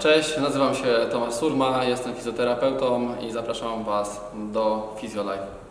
Cześć, nazywam się Tomasz Surma, jestem fizjoterapeutą i zapraszam Was do Physiolife.